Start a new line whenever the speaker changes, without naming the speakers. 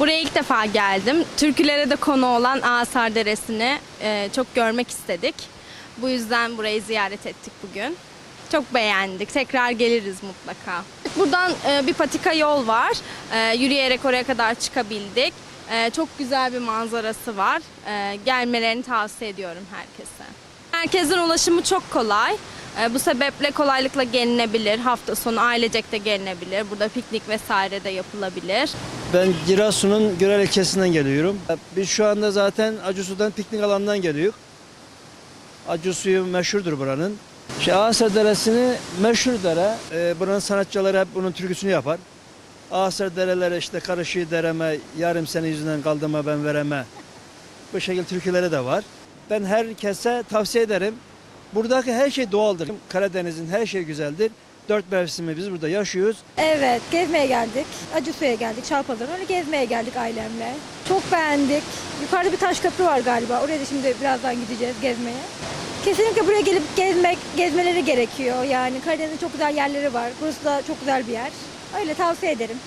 Buraya ilk defa geldim. Türkülere de konu olan Asar Deresi'ni e, çok görmek istedik. Bu yüzden burayı ziyaret ettik bugün. Çok beğendik. Tekrar geliriz mutlaka. Buradan e, bir patika yol var. E, yürüyerek oraya kadar çıkabildik. E, çok güzel bir manzarası var. E, gelmelerini tavsiye ediyorum herkese. Merkezin ulaşımı çok kolay. E, bu sebeple kolaylıkla gelinebilir. Hafta sonu ailecek de gelinebilir. Burada piknik vesaire de yapılabilir.
Ben Giresun'un Görel ilçesinden geliyorum. Biz şu anda zaten Acısu'dan piknik alanından geliyoruz. Acı suyu meşhurdur buranın. İşte Ağasar Deresi'ni meşhur dere. Ee, buranın sanatçıları hep bunun türküsünü yapar. Ağasar dereleri işte karışı dereme, yarım sene yüzünden kaldığıma ben vereme. Bu şekilde türküleri de var. Ben herkese tavsiye ederim. Buradaki her şey doğaldır. Karadeniz'in her şey güzeldir. Dört mevsimi biz burada yaşıyoruz.
Evet, gezmeye geldik. Acısu'ya geldik, Çarpazarı'na. Öyle gezmeye geldik ailemle. Çok beğendik. Yukarıda bir taş köprü var galiba. Oraya da şimdi birazdan gideceğiz gezmeye. Kesinlikle buraya gelip gezmek, gezmeleri gerekiyor. Yani Karadeniz'in çok güzel yerleri var. Burası da çok güzel bir yer. Öyle tavsiye ederim.